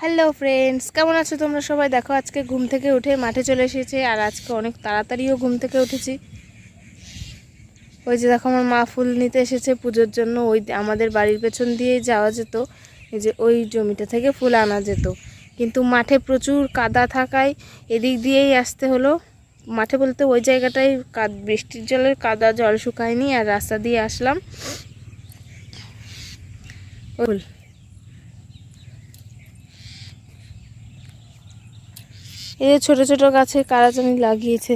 Hello friends কেমন আছো তোমরা সবাই? দেখো, আজকে ঘুম থেকে উঠে মাঠে চলে এসেছে আর আজকে অনেক তাড়াতাড়িও ঘুম থেকে উঠেছি। ওই যে দেখো, আমার মা ফুল নিতে এসেছে পুজোর জন্য। ওই আমাদের বাড়ির পেছন দিয়েই যাওয়া যেত। এই যে ওই জমিটা থেকে ফুল আনা যেত। কিন্তু মাঠে প্রচুর কাদা থাকায় এদিক দিয়েই আসতে হলো। মাঠে বলতে ওই জায়গাটায় কাদ বৃষ্টির জলের কাদা জল শুকায়নি আর রাস্তা দিয়ে আসলাম। এই যে ছোটো ছোটো গাছে কারাচানি লাগিয়েছে।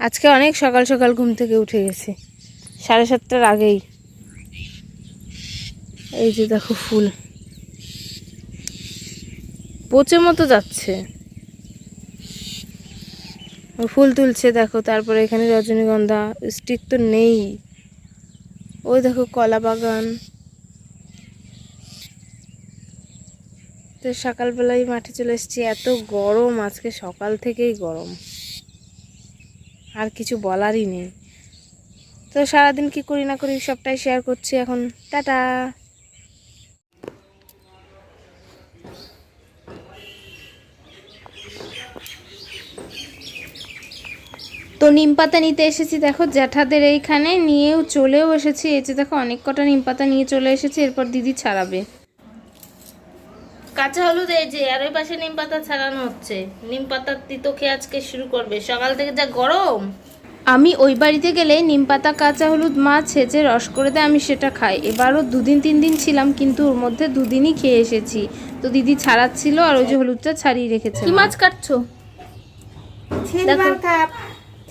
আজকে অনেক সকাল সকাল ঘুম থেকে উঠে গেছে। সাড়ে সাতটার আগেই। এই যে দেখো ফুল। পচে মতো যাচ্ছে। ফুল তুলছে, দেখো। তারপরে এখানে রজনীগন্ধা, স্টিক তো নেই। ওই দেখো কলা বাগান। তো সকালবেলায় মাঠে চলে এসেছি। এত গরম, আজকে সকাল থেকেই গরম। আর কিছু বলারই নেই। তো সারাদিন কি করি না করি সবটাই শেয়ার করছি এখন। টাটা। তো নিম পাতা নিতে এসেছি, দেখো জ্যাঠাদের এইখানে। নিয়েও চলেও এসেছি। এই যে দেখো, অনেক কটা নিম পাতা নিয়ে চলে এসেছি। এরপর দিদি ছাড়াবে। কাঁচা হলুদ এই যে আর ওই পাশে নিম পাতা ছাড়ানো হচ্ছে। নিম পাতার তিতো খেয়ে আজকে শুরু করবে। সকাল থেকে যা গরম। আমি ওই বাড়িতে গেলে নিম পাতা কাঁচা হলুদ মাছ ছেঁচে রস করে দেয় আমি সেটা খাই। এবারও দুদিন তিন দিন ছিলাম কিন্তু ওর মধ্যে দুদিনই খেয়ে এসেছি। তো দিদি ছাড়াচ্ছিল আর ওই যে হলুদটা ছাড়িয়ে রেখেছে কি মাছ কাটছো? Silver carp.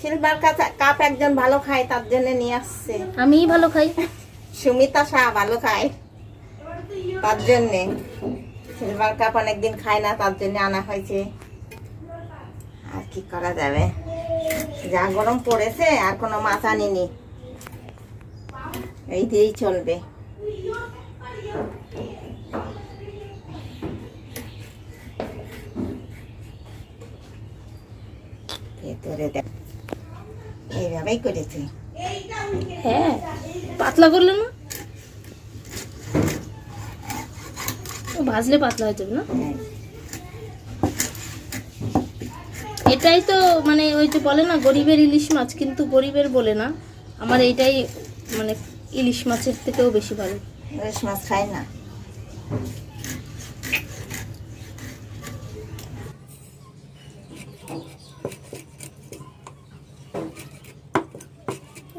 সিলভার কাপ একজন ভালো খায় তার জন্য নিয়ে আসছে। আমিই ভালো খাই। সুমিতা শাহ ভালো খায় তার জন্যে। সিলভার কাপ অনেকদিন খায় না, তার জন্য আনা হয়েছে। আর কি করা যাবে? যা গরম পড়েছে, আর কোনো মাছ আনিনি এই দিয়েই চলবে। এইভাবেই করেছে। হ্যাঁ পাতলা করলে না? ও ভাজলে পাতলা হয়ে যাবে না? হ্যাঁ। এটাই তো মানে ওই যে বলে না গরিবের ইলিশ মাছ কিন্তু গরিবের বলে না। আমার এইটাই মানে ইলিশ মাছের থেকেও বেশি ভালো। ইলিশ মাছ খায় না।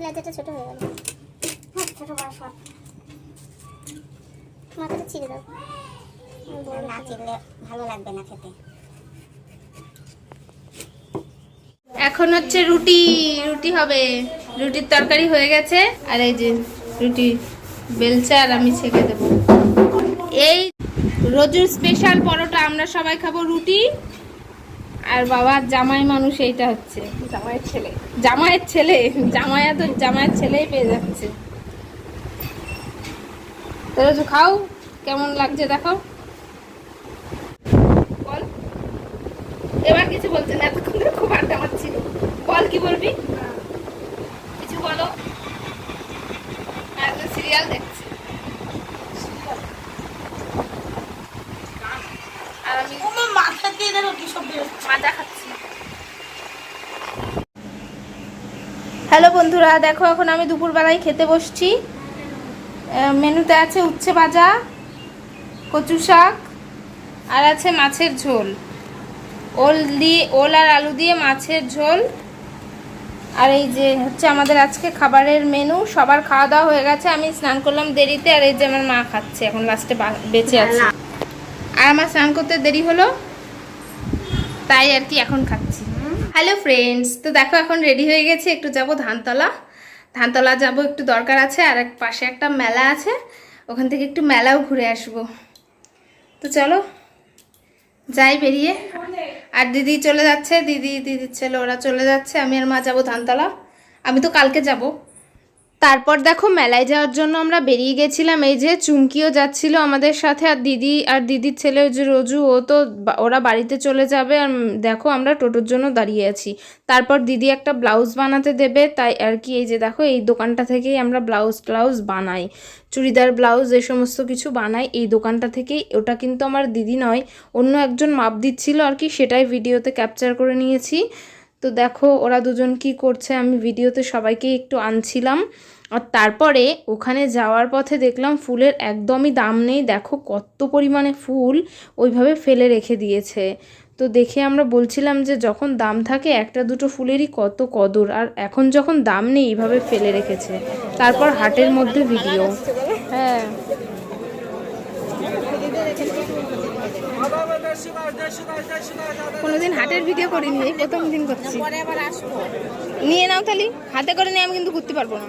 লেজাটা ছোট হয়ে গেল। হ্যাঁ ছোট বড় মাথাটা ছিঁড়ে দাও। এখন হচ্ছে রুটি রুটি হবে। রুটির তরকারি হয়ে গেছে, আর এই যে রুটি বেলচা আর আমি ছেঁকে দেবো। এই রোজুর স্পেশাল পরোটা আমরা সবাই খাব রুটি, আর বাবার জামাই মানুষ এইটা হচ্ছে। জামাইয়ের ছেলে। জামাইয়ের ছেলে। জামাইয়া তো জামাইয়ের ছেলেই পেয়ে যাচ্ছে। তো রোজু, খাও। কেমন লাগছে দেখো? এবার কিছু বলছে না এতক্ষণ ধরে খুব আড্ডা মারছিল বল কি বলবি? কিছু বলো। সিরিয়াল দেখছি। আর আমি মাথা দিয়ে কি সব মাজা খাচ্ছি। হ্যালো বন্ধুরা দেখো এখন আমি দুপুরবেলায় খেতে বসছি। মেনুতে আছে উচ্ছে ভাজা কচু শাক আর আছে মাছের ঝোল। ওল দিয়ে ওল আর আলু দিয়ে মাছের ঝোল। আর এই যে হচ্ছে আমাদের আজকে খাবারের মেনু সবার খাওয়া দাওয়া হয়ে গেছে। আমি স্নান করলাম দেরিতে আর এই যে আমার মা খাচ্ছে এখন লাস্টে বেঁচে আছে। আর আমার স্নান করতে দেরি হলো তাই আর কি এখন খাচ্ছি। হ্যালো ফ্রেন্ডস তো দেখো এখন রেডি হয়ে গেছে একটু যাব ধানতলা। ধানতলা যাব একটু দরকার আছে আর এক পাশে একটা মেলা আছে। ওখান থেকে একটু মেলাও ঘুরে আসব। তো চলো যাই বেরিয়ে। আর দিদি চলে যাচ্ছে, দিদি দিদির ছেলে ওরা চলে যাচ্ছে, আমি আর মা যাব ধানতলা। আমি তো কালকে যাব। তারপর দেখো মেলায় যাওয়ার জন্য আমরা বেরিয়ে গেছিলাম। এই যে চুমকিও যাচ্ছিল আমাদের সাথে আর দিদি আর দিদির ছেলে যে রোজু, ও তো ওরা বাড়িতে চলে যাবে আর দেখো আমরা টোটোর জন্য দাঁড়িয়ে আছি। তারপর দিদি একটা ব্লাউজ বানাতে দেবে, তাই আর কি এই যে দেখো এই দোকানটা থেকেই আমরা ব্লাউজ ব্লাউজ বানাই। চুড়িদার ব্লাউজ এ সমস্ত কিছু বানাই, এই দোকানটা থেকেই। ওটা কিন্তু আমার দিদি নয়, অন্য একজন মাপ দিচ্ছিল আর কি, সেটাই ভিডিওতে ক্যাপচার করে নিয়েছি। তো দেখো, ওরা দুজন কি করছে, আমি ভিডিওতে সবাইকে একটু আনছিলাম। আর তারপরে ওখানে যাওয়ার পথে দেখলাম ফুলের একদমই দাম নেই। দেখো কত পরিমাণে ফুল ওইভাবে ফেলে রেখে দিয়েছে। তো দেখে আমরা বলছিলাম যে যখন দাম থাকে একটা দুটো ফুলেরই কত কদর, আর এখন যখন দাম নেই এইভাবে ফেলে রেখেছে। তারপর হাটের মধ্যে ভিডিও হ্যাঁ। কোনোদিন হাটের ভিডিও করিনি এই প্রথম দিন করছি। নিয়ে নাও তাহলে হাতে করে নিয়ে আমি কিন্তু ঘুরতে পারব না।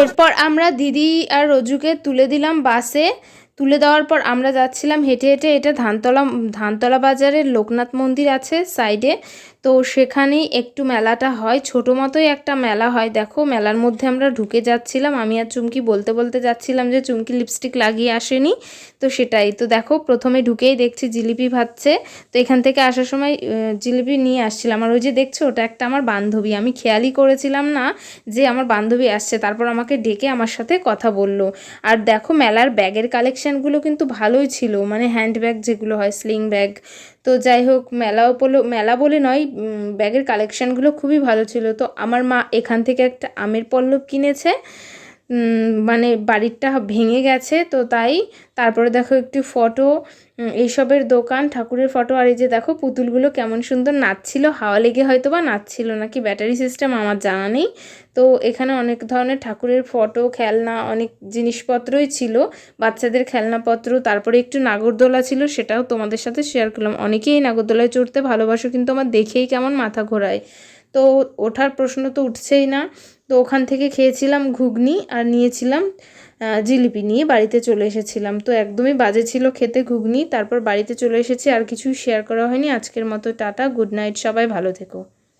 এরপর আমরা দিদি আর রজুকে তুলে দিলাম বাসে। তুলে দেওয়ার পর আমরা যাচ্ছিলাম হেঁটে হেঁটে, এটা ধানতলা ধানতলা বাজারের লোকনাথ মন্দির আছে সাইডে। তো সেখানেই একটু মেলাটা হয়, ছোটো মতোই একটা মেলা হয়। দেখো, মেলার মধ্যে আমরা ঢুকে যাচ্ছিলাম। আমি আর চুমকি বলতে বলতে যাচ্ছিলাম যে চুমকি লিপস্টিক লাগিয়ে আসেনি। তো সেটাই, তো দেখো, প্রথমে ঢুকেই দেখছি জিলিপি ভাজছে। তো এখান থেকে আসার সময় জিলিপি নিয়ে আসছিলাম। আর ওই যে দেখছ, ওটা একটা আমার বান্ধবী। আমি খেয়ালই করেছিলাম না যে আমার বান্ধবী আসছে। তারপর আমাকে ডেকে আমার সাথে কথা বলল। আর দেখো, মেলার ব্যাগের কালেকশানগুলো কিন্তু ভালোই ছিল মানে হ্যান্ড ব্যাগ যেগুলো হয় স্লিং ব্যাগ তো যাই হোক মেলা উপল মেলা বলে নয় ব্যাগের কালেকশানগুলো খুবই ভালো ছিল। তো আমার মা এখান থেকে একটা আমের পল্লব কিনেছে। মানে বাড়িটা ভেঙে গেছে, তো তাই তারপরে দেখো একটি ফটো এইসবের দোকান, ঠাকুরের ফটো, আর এই যে দেখো পুতুলগুলো কেমন সুন্দর নাচছিল, হাওয়া লেগে হয়তো বা নাচছিল নাকি, ব্যাটারি সিস্টেম আমার জানা নেই। তো এখানে অনেক ধরনের ঠাকুরের ফটো, খেলনা, অনেক জিনিসপত্রই ছিল, বাচ্চাদের খেলনাপত্র, তারপরে একটু নাগরদোলা ছিল, সেটাও তোমাদের সাথে শেয়ার করলাম। অনেকেই নাগরদোলায় চড়তে ভালোবাসো, কিন্তু আমার দেখেই কেমন মাথা ঘোরায়। তো ওঠার প্রশ্ন তো উঠছেই না। তো ওখান থেকে খেয়েছিলাম ঘুগনি আর নিয়েছিলাম জিলিপি নিয়ে বাড়িতে চলে এসেছিলাম। তো একদমই বাজে ছিল খেতে ঘুগনি, তারপর বাড়িতে চলে এসেছি, আর কিছুই শেয়ার করা হয়নি। আজকের মতো টাটা গুড নাইট সবাই ভালো থেকো।